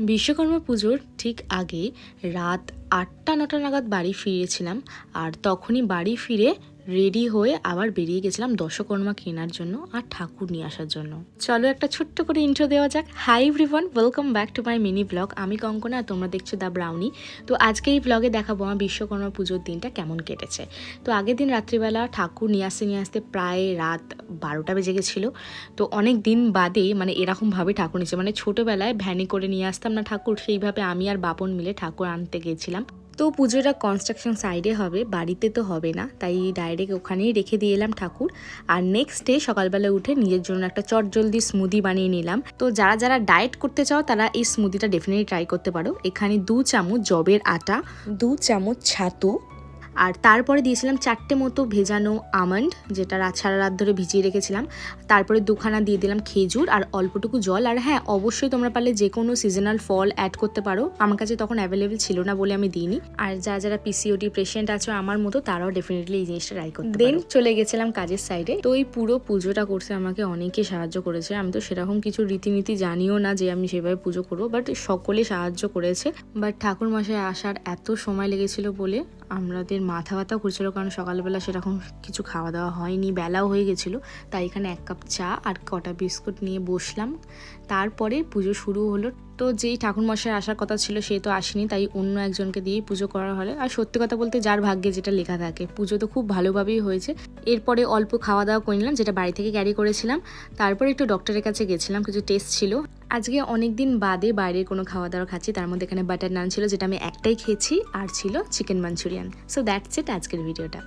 বিশ্বকর্মা পুজোর ঠিক আগে রাত আটটা নটা নাগাদ বাড়ি ফিরেছিলাম। আর তখনই বাড়ি ফিরে রেডি হয়ে আবার বেরিয়ে গেছিলাম দশকর্মা কেনার জন্য আর ঠাকুর নিয়ে আসার জন্য। চলো একটা ছোট্ট করে ইন্ট্রো দেওয়া যাক। Hi everyone welcome back to my mini blog আমি কঙ্কনা আর তোমরা দেখছ দ্য ব্রাউনি তো আজকে এই ব্লগে দেখাবো আমার বিশ্বকর্মা পুজোর দিনটা কেমন কেটেছে। তো আগের দিন রাত্রিবেলা ঠাকুর নিয়ে আসতে নিয়ে আসতে প্রায় রাত বারোটা বেজে গেছিল। তো অনেক দিন বাদে মানে এরকমভাবে ঠাকুর নিয়েছে মানে ছোটোবেলায় ভ্যানে করে নিয়ে আসতাম না ঠাকুর, সেইভাবে আমি আর বাপন মিলে ঠাকুর আনতে গেছিলাম। তো পুজোটা কনস্ট্রাকশন সাইডে হবে, বাড়িতে তো হবে না, তাই ডাইরেক্ট ওখানেই রেখে দিয়ে এলাম ঠাকুর। আর নেক্সট ডে সকালবেলা উঠে নিজের জন্য একটা চট জলদি স্মুদি বানিয়ে নিলাম। তো যারা যারা ডায়েট করতে চাও, তারা এই স্মুদিটা ডেফিনেটলি ট্রাই করতে পারো। এখানে দু চামচ জবের আটা, দু চামচ ছাতু আর তারপরে দিয়েছিলাম চারটে মতো ভেজানো আমন্ড যেটা রাত সারা রাত ধরে ভিজিয়ে রেখেছিলাম। তারপরে দুখানা দিয়ে দিলাম খেজুর আর অল্পটুকু জল। আর হ্যাঁ অবশ্যই তোমরা পারলে যে কোনো সিজনাল ফল অ্যাড করতে পারো। আমার কাছে তখন অ্যাভেলেবেল ছিল না বলে আমি দিইনি। আর যারা যারা পিসিওডি পেশেন্ট আছে আমার মতো তারাও ডেফিনেটলি এই জিনিসটা ট্রাই করতে দেন চলে গেছিলাম কাজের সাইডে তো এই পুরো পুজোটা করতে আমাকে অনেকে সাহায্য করেছে। আমি তো সেরকম কিছু রীতিনীতি জানিও না যে আমি সেভাবে পুজো করব বাট সকলে সাহায্য করেছে। বাট ঠাকুর মশাই আসার এত সময় লেগেছিল বলে আমাদের মাথা ব্যথা করছিল কারণ সকালবেলা সেরকম কিছু খাওয়া দাওয়া হয়নি, বেলাও হয়ে গেছিল। তাই এখানে এক কাপ চা আর কটা বিস্কুট নিয়ে বসলাম। তারপরে পুজো শুরু হলো তো যেই ঠাকুরমশাই আসার কথা ছিল সে তো আসেনি, তাই অন্য একজনকে দিয়েই পুজো করা হলে। আর সত্যি কথা বলতে যার ভাগ্যে যেটা লেখা থাকে, পুজো তো খুব ভালোভাবেই হয়েছে। এরপরে অল্প খাওয়া দাওয়া করে নিলাম, যেটা বাড়ি থেকে ক্যারি করেছিলাম। তারপরে একটু ডক্টরের কাছে গেছিলাম, কিছু টেস্ট ছিল। আজকে অনেক দিন বাদে বাইরের কোনো খাওয়া দাওয়া খাচ্ছি, তার মধ্যে এখানে বাটার নান ছিল, যেটা আমি একটাই খেয়েছি, আর ছিল chicken Manchurian so that's it আজকের ভিডিওটা